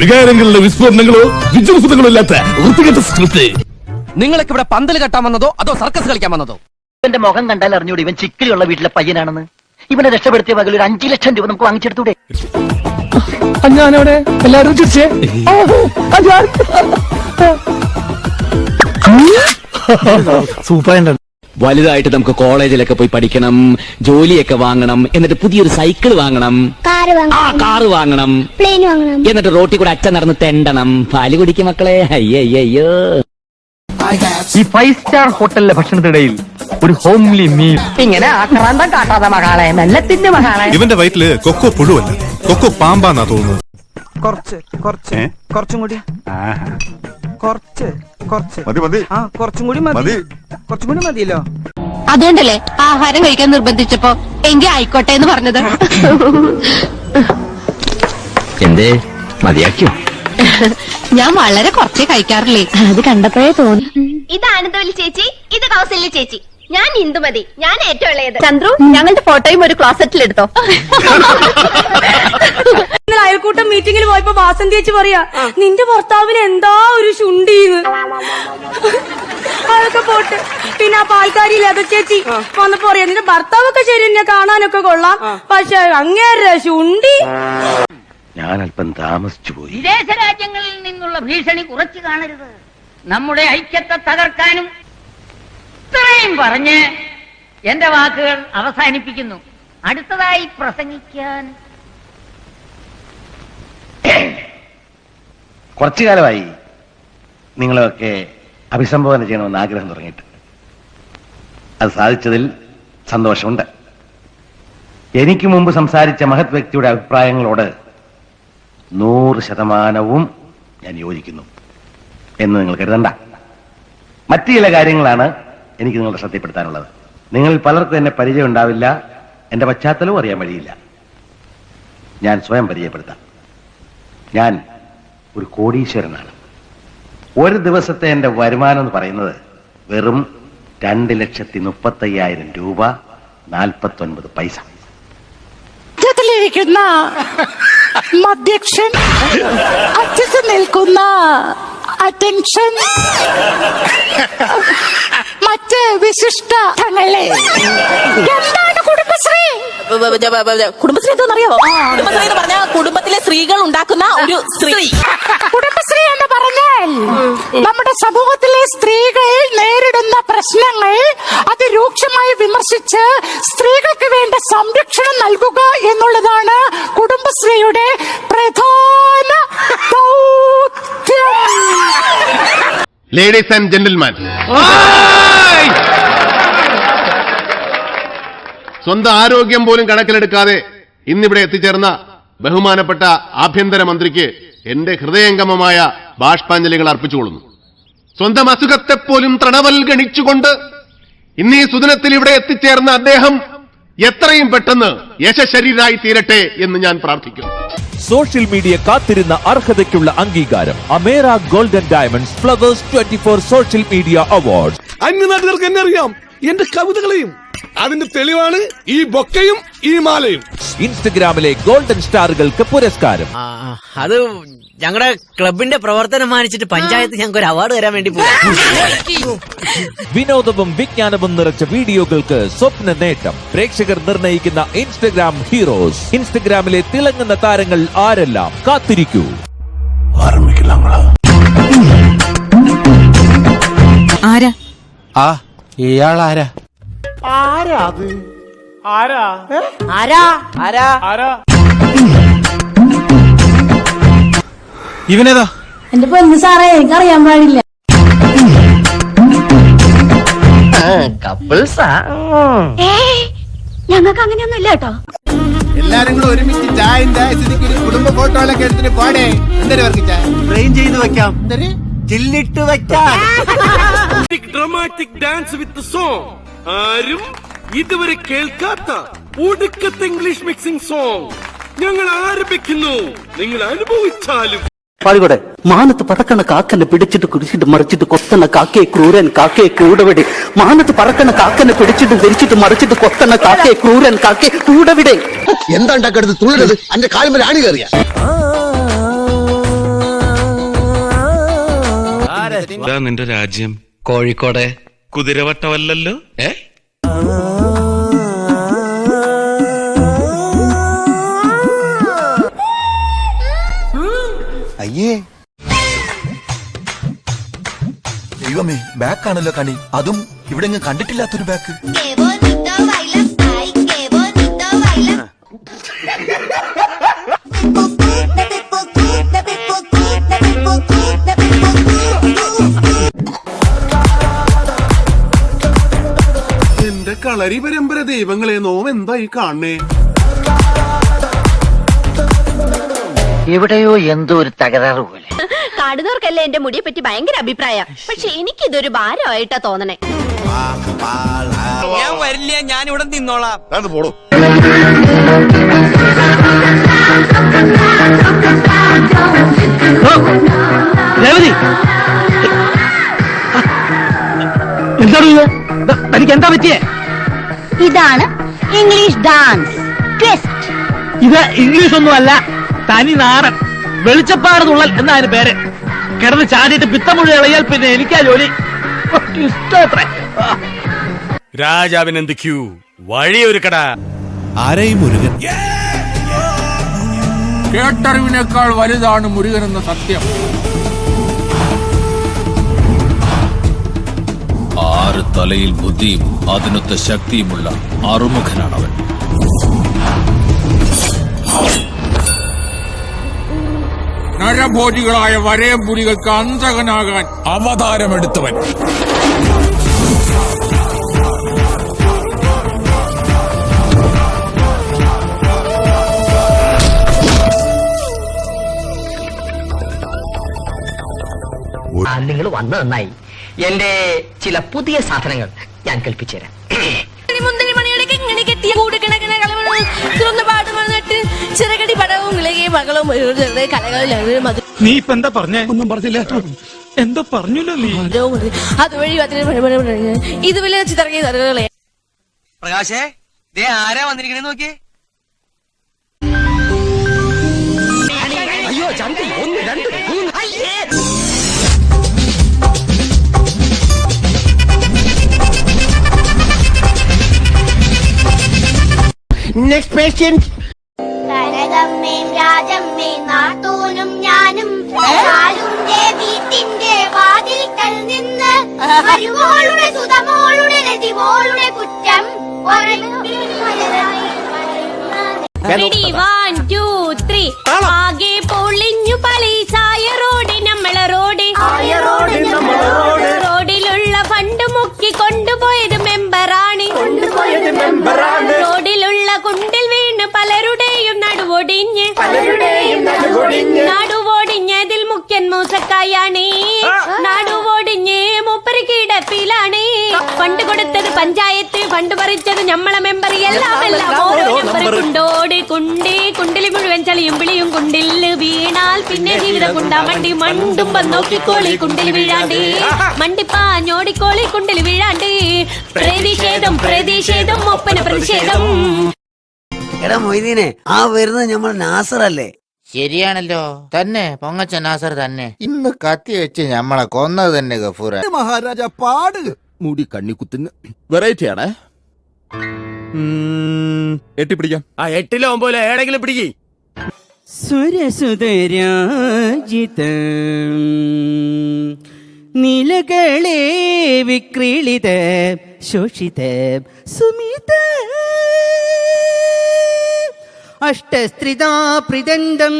വികാരങ്ങളുടെ വിസ്ഫോടനങ്ങളോ വിജൃംഭങ്ങളോ ഇല്ലാത്ത വൃത്തികെട്ട സ്ക്രിപ്റ്റ് നിങ്ങളൊക്കെ ഇവിടെ പന്തൽ കെട്ടാൻ വന്നതോ അതോ സർക്കസ് കളിക്കാൻ വന്നതോ? ഇവന്റെ മുഖം കണ്ടാൽ അറിഞ്ഞൂടെ ഇവൻ ചിക്കിലുള്ള വീട്ടിലെ പയ്യനാണെന്ന്. ഇവനെ രക്ഷപ്പെടുത്തിയ പകൽ ഒരു അഞ്ചു ലക്ഷം രൂപ നമുക്ക് വാങ്ങിച്ചെടുത്തൂടെ? ഞാനവിടെ എല്ലാവരും ചിരിച്ചേ. സൂപ്പർ വലുതായിട്ട് നമുക്ക് കോളേജിലൊക്കെ പോയി പഠിക്കണം ജോലിയൊക്കെ വാങ്ങണം എന്നിട്ട് പുതിയൊരു സൈക്കിൾ വാങ്ങണം. കാറ് ആ വാങ്ങണം കാറ് വാങ്ങണം. പ്ലെയിൻ വാങ്ങണം. എന്നിട്ട് റോട്ടിൽ കൂടെ അച്ഛൻ നടന്ന് തെണ്ടണം. പാൽ കുടിക്കും മക്കളെ. അയ്യോ ഈ ഫൈവ് സ്റ്റാർ ഹോട്ടലിലെ ഭക്ഷണത്തിനിടയിൽ ഒരു ഹോംലി മീൽ ഇങ്ങനെ ആക്രാന്തം കാട്ടാതെ മകളെ നല്ല തിന്നു മകളെ ഇവന്റെ വയറ്റിൽ കൊക്കോ പുഴുവല്ല. കൊക്കോ പാമ്പാന്നാ തോന്നുന്നു കുറച്ച് കുറച്ച് കുറച്ചും കൂടി. കുറച്ച് കുറച്ച്. മതി മതി. ആ കുറച്ചും കൂടി മതി. മതി. കുറച്ചും കൂടി മതിയല്ലോ. അതുകൊണ്ടല്ലേ ആഹാരം കഴിക്കാൻ നിർബന്ധിച്ചപ്പോ എങ്കിൽ ആയിക്കോട്ടെ എന്ന് പറഞ്ഞത്? എന്തേ? മതിയാക്കിയോ? ഞാൻ വളരെ കുറച്ചേ കഴിക്കാറില്ലേ. അത് കണ്ടപ്പോഴേ തോന്നി. ഇത് ആനന്ദവല്ലി ചേച്ചി. ഇത് കൗസല്യ ചേച്ചി. ഞാൻ ഇന്ദുമതി ഞാൻ ഏറ്റവും ഇളയത്. ചന്ദ്രു ഞങ്ങളുടെ ഫോട്ടോയും ഒരു ക്ലോസറ്റിൽ എടുത്തോ? ഇന്നലെ അയൽക്കൂട്ടം മീറ്റിംഗിൽ പോയപ്പോ വാസന്തി ചേച്ചി പറയാ നിന്റെ ഭർത്താവിന് എന്താ ഒരു ശുണ്ടീന്ന്? അതൊക്കെ പോട്ട്. പിന്നെ ആ പാൽക്കാരി ലത ചേച്ചി വന്നപ്പോ പറയാ നിന്റെ ഭർത്താവൊക്കെ ശരി എന്നെ കാണാനൊക്കെ കൊള്ളാം. പക്ഷെ അങ്ങേരെ ശുണ്ടി. ഞാൻ അല്പം താമസിച്ചു പോയി. വിദേശ രാജ്യങ്ങളിൽ നിന്നുള്ള ഭീഷണി കുറച്ചു കാണരുത്. നമ്മുടെ ഐക്യത്തെ തകർക്കാനും ഇത്രയും പറഞ്ഞ് എന്റെ വാക്കുകൾ അവസാനിപ്പിക്കുന്നു. അടുത്തതായി പ്രസംഗിക്കാൻ. കുറച്ചു കാലമായി നിങ്ങളൊക്കെ അഭിസംബോധന ചെയ്യണമെന്ന് ആഗ്രഹം തുടങ്ങിയിട്ട്. അത് സാധിച്ചതിൽ സന്തോഷമുണ്ട്. എനിക്ക് മുമ്പ് സംസാരിച്ച മഹത് വ്യക്തിയുടെ അഭിപ്രായങ്ങളോട് നൂറ് ശതമാനവും ഞാൻ യോജിക്കുന്നു എന്ന് നിങ്ങൾ കരുതണ്ട. മറ്റു ചില കാര്യങ്ങളാണ് എനിക്ക് നിങ്ങളുടെ ശ്രദ്ധപ്പെടുത്താനുള്ളത് നിങ്ങൾ പലർക്കും എന്നെ പരിചയം ഉണ്ടാവില്ല. എന്റെ പശ്ചാത്തലവും അറിയാൻ വഴിയില്ല. ഞാൻ സ്വയം പരിചയപ്പെടുത്താം. ഞാൻ ഒരു കോടീശ്വരനാണ്. ഒരു ദിവസത്തെ എന്റെ വരുമാനം എന്ന് പറയുന്നത് വെറും രണ്ട് ലക്ഷത്തി മുപ്പത്തയ്യായിരം രൂപ നാൽപ്പത്തൊൻപത് പൈസ. ിരിക്കുന്ന മധ്യക്ഷൻ അറ്റത്ത് നിൽക്കുന്ന അറ്റൻഷൻ. വിശിഷ്ട തങ്ങളെ എന്താണ് കുടുംബശ്രീ? കുടുംബശ്രീ എന്താണെന്നറിയാമോ കുടുംബശ്രീ എന്ന് പറഞ്ഞാൽ കുടുംബത്തിലെ സ്ത്രീകൾ ഉണ്ടാക്കുന്ന ഒരു സ്ത്രീ. കുടുംബശ്രീ എന്ന് പറഞ്ഞാൽ നമ്മുടെ സമൂഹത്തിലെ സ്ത്രീകൾ നേരിടുന്ന പ്രശ്നങ്ങൾ അതിരൂക്ഷമായി വിമർശിച്ച് സ്ത്രീകൾക്ക് വേണ്ട സംരക്ഷണം നൽകുക എന്നുള്ളതാണ് കുടുംബശ്രീയുടെ പ്രധാന ദൗത്യം. ലേഡീസ് ആൻഡ് ജെന്റിൽമാൻ സ്വന്തം ആരോഗ്യം പോലും കണക്കിലെടുക്കാതെ ഇന്നിവിടെ എത്തിച്ചേർന്ന ബഹുമാനപ്പെട്ട ആഭ്യന്തര മന്ത്രിക്ക് എന്റെ ഹൃദയംഗമമായ ബാഷ്പാഞ്ജലികൾ അർപ്പിച്ചുകൊള്ളുന്നു. സ്വന്തം അസുഖത്തെ പോലും തൃണവൽഗണിച്ചുകൊണ്ട് ഇന്നീ സുദിനത്തിൽ ഇവിടെ എത്തിച്ചേർന്ന അദ്ദേഹം എത്രയും പെട്ടെന്ന് യശശരീരായി തീരട്ടെ എന്ന് ഞാൻ പ്രാർത്ഥിക്കുന്നു. സോഷ്യൽ മീഡിയ കാത്തിരുന്ന അർഹതയ്ക്കുള്ള അംഗീകാരം അമേര golden diamonds flowers twenty four social media award അന്യനാട്ടുകാർക്ക് എന്നെ അറിയാം. എന്റെ കവിതകളെയും അതിന്റെ തെളിവാണ് ഈ ബൊക്കയും ഈ മാലയും. ഇൻസ്റ്റഗ്രാമിലെ ഗോൾഡൻ സ്റ്റാറുകൾക്ക് പുരസ്കാരം. അത് ഞങ്ങളുടെ ക്ലബിന്റെ പ്രവർത്തനം മാനിച്ചിട്ട് പഞ്ചായത്ത് ഞങ്ങൾക്ക് ഒരു അവാർഡ് തരാൻ വേണ്ടി വിനോദവും വിജ്ഞാനവും നിറച്ച വീഡിയോകൾക്ക് സ്വപ്ന നേട്ടം. പ്രേക്ഷകർ നിർണയിക്കുന്ന ഇൻസ്റ്റഗ്രാം ഹീറോസ്. ഇൻസ്റ്റഗ്രാമിലെ തിളങ്ങുന്ന താരങ്ങൾ ആരെല്ലാം? കാത്തിരിക്കൂ. ആരാ? ആ ഇയാൾ ആരാ ആരാ? ആരാ? ഇവനേതാ? എന്റെ പൊന്ന് സാറേ എനിക്കറിയാൻ പാടില്ല. ഞങ്ങൾക്ക് അങ്ങനെയൊന്നും ഇല്ല കേട്ടോ. എല്ലാരും കൂടെ ഒരുമിച്ച് ചായ സ്ഥിതിക്ക് ഒരു കുടുംബ ഫോട്ടോയിലൊക്കെ എടുത്തിട്ട് പോടേ. എന്തൊരു ഫ്രെയിം ചെയ്ത് വെക്കാം. എന്തൊരു? ചില്ലിട്ട് വെക്കാം. ഡ്രമാറ്റിക് ഡാൻസ് വിത്ത് സോങ് ആരും ഇതുവരെ കേൾക്കാത്ത ഒടുക്കത്തെ ഇംഗ്ലീഷ് മിക്സിംഗ് സോങ് ഞങ്ങൾ ആരംഭിക്കുന്നു. നിങ്ങൾ അനുഭവിച്ചാലും. പാടിക്കോടെ മാനത്ത് പറക്കണ കാക്കനെ പിടിച്ചിട്ട് കുടിച്ചിട്ട് മറിച്ചിട്ട് കൊത്തണ കാക്കേ ക്രൂരൻ കാക്കേ കൂടവിടെ. മാനത്ത് പറക്കണ കാക്കനെ പിടിച്ചിട്ട് ധരിച്ചിട്ട് മറിച്ചിട്ട് കൊത്തണ കാക്കേ ക്രൂരൻ കാക്കേ കൂടവിടെ. എന്താണ്ടാക്കരുത് തുള്ളരുത് അന്റെ കാൽമ രാണി കയറിയ. നിന്റെ രാജ്യം. കോഴിക്കോടെ. കുതിരവട്ടമല്ലല്ലോ? ഏ? അയ്യേ. ദൈവമേ ബാക്കാണല്ലോ കണി. അതും ഇവിടെ കണ്ടിട്ടില്ലാത്തൊരു ബാക്ക് കളരി പരമ്പര ദൈവങ്ങളെ നോം എന്തായി കാണേ എവിടെയോ എന്തോ ഒരു തകരാറ് പോലെ. കാടുന്നവർക്കല്ലേ എന്റെ മുടിയെ പറ്റി ഭയങ്കര അഭിപ്രായ? പക്ഷെ എനിക്കിതൊരു ഭാരമായിട്ടാ തോന്നണേ. ഞാൻ വരില്ല ഞാൻ ഇവിടെ നിന്നോളാം രേവതി! എന്താണ് ഇത് തനിക്ക് എന്താ പറ്റിയേ? ഇതാണ് ഇംഗ്ലീഷ് ഡാൻസ് ട്വിസ്റ്റ് ഇത് ഇംഗ്ലീഷ് ഒന്നുമല്ല തനി നാടൻ വെളിച്ചപ്പാട് തുള്ളൽ എന്നതിന് പേര്. കിടന്ന് ചാടിയിട്ട് പിത്തം മുഴുവൻ ഇളയാൽ പിന്നെ എനിക്കാ ജോലി. ഇഷ്ടത്രേ രാജാവിന് എന്ത് ക്യൂ വഴിയൊരുക്കട. ആരെയും മുരുകൻ. കേട്ടറിവിനേക്കാൾ വലുതാണ് മുരുകൻ എന്ന സത്യം. തലയിൽ ബുദ്ധിയും അതിനൊത്ത ശക്തിയുമുള്ള അറുമുഖനാണവൻ. നരഭോജികളായ വരയംപുലികൾക്ക് അന്തകനാകാൻ അവതാരമെടുത്തവൻ. നിങ്ങൾ വന്നത് നന്നായി. എന്റെ ചില പുതിയ സാധനങ്ങൾ ഞാൻ കൽപ്പിച്ചു തരാം ചിറകടി പടവും മകളും നീ ഇപ്പൊ എന്താ പറഞ്ഞേ? ഒന്നും പറഞ്ഞില്ല. എന്താ പറഞ്ഞല്ലോ നീ? അതുവഴി ഇതുപോലെ തറകളെ പ്രകാശേ ദേ ആരാ വന്നിരിക്കണേ നോക്കിയേ. നെക്സ്റ്റ് പേഷ്യന്റ് കനകമ്മേം രാജമ്മേം നാട്ടൂനും ഞാനും വീട്ടിന്റെ വാതിൽക്കൽ നിന്ന് സുതമോളുടെ നടുവൊടിഞ്ഞ് നടുവൊടിഞ്ഞതിൽ മുഖ്യൻ മൂസക്കായാണേ. നടുവൊടിഞ്ഞ് മൂപ്പര് കിടപ്പിലാണ്. പണ്ട് കൊടുത്തത് പഞ്ചായത്ത് പണ്ട് പറിച്ചത് ഞമ്മളെ മെമ്പർ എല്ലാം എല്ലാം ഓരോ മെമ്പർ കുണ്ടോട് കുണ്ടി കുണ്ടിൽ മുഴുവൻ ചളിയും വിളിയും കുണ്ടിൽ വീണാൽ പിന്നെ ജീവിത കുണ്ടാ. മണ്ടി മണ്ടും നോക്കിക്കോളി കുണ്ടിൽ വീഴാണ്ട്. മണ്ടിപ്പാഞ്ഞോടിക്കോളി കുണ്ടിൽ വീഴാണ്ട്. പ്രതിഷേധം പ്രതിഷേധം ഒപ്പന പ്രതിഷേധം. എടാ മൊയ്തീനെ ആ വരുന്നത് നമ്മൾ അല്ലേ ശരിയാണല്ലോ. തന്നെ പൊങ്ങച്ച നാസർ തന്നെ. ഇന്ന് കത്തി വെച്ച് ഞമ്മളെ കൊന്നത് തന്നെ ഗഫൂറ. മഹാരാജ പാട്. മുടി കണ്ണിക്കുത്തുന്ന വെറൈറ്റി എട്ടി എട്ടിപ്പിടിക്കാം ആ എട്ടിലോ ഒമ്പതിലോ ഏടെങ്കിലും പിടിക്കേ. സുരസുതരാജിത. നിലകളെ വിക്രീളിത ശോഷിത സുമിത. അഷ്ടസ്ത്രിതാ പ്രിദന്തം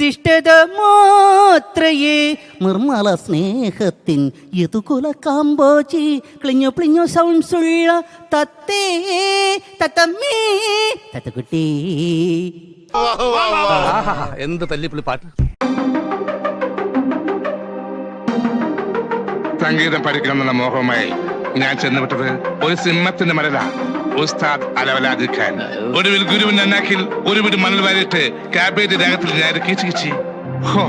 ദിഷ്ടത മാത്രയേ. നിർമ്മല സ്നേഹത്തിൻ യതുകുല കാമ്പോചി ക്ലിഞ്ഞു പ്ലിഞ്ഞു സൗൺസുള്ള തത്തേ തത്തമ്മേ തത്തക്കുട്ടി. എന്ത് തല്ലിപ്പുള്ളി പാട്ട്. സംഗീതം പഠിക്കണമെന്ന മോഹമായി ഞാൻ ചെന്നുവിട്ടത് ഒരു സിംഹത്തിന്റെ മരല ഉസ്താദ് അലവലാദ് ഖാൻ ഒടുവിൽ ഗുരുവിന്റെ അന്നാക്കിൽ ഒരു വീട് മണൽ വാരിട്ട് കാബേജ് രാഗത്തിൽ ഞാൻ കീച്ചു കിച്ചി? ഹോ.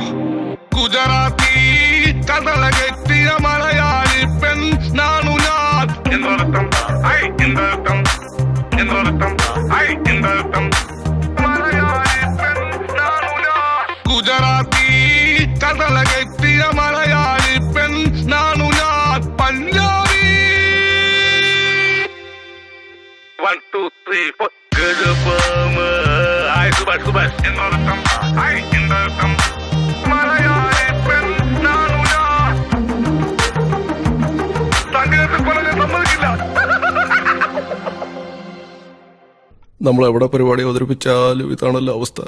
ഗുജറാത്തി കടല കെട്ടിയ മലയാളി പെൺ നാണു ഞാൻ എന്നർത്ഥം സമ്മതിക്കില്ല. നമ്മൾ എവിടെ പരിപാടി അവതരിപ്പിച്ചാലും ഇതാണല്ലോ അവസ്ഥ.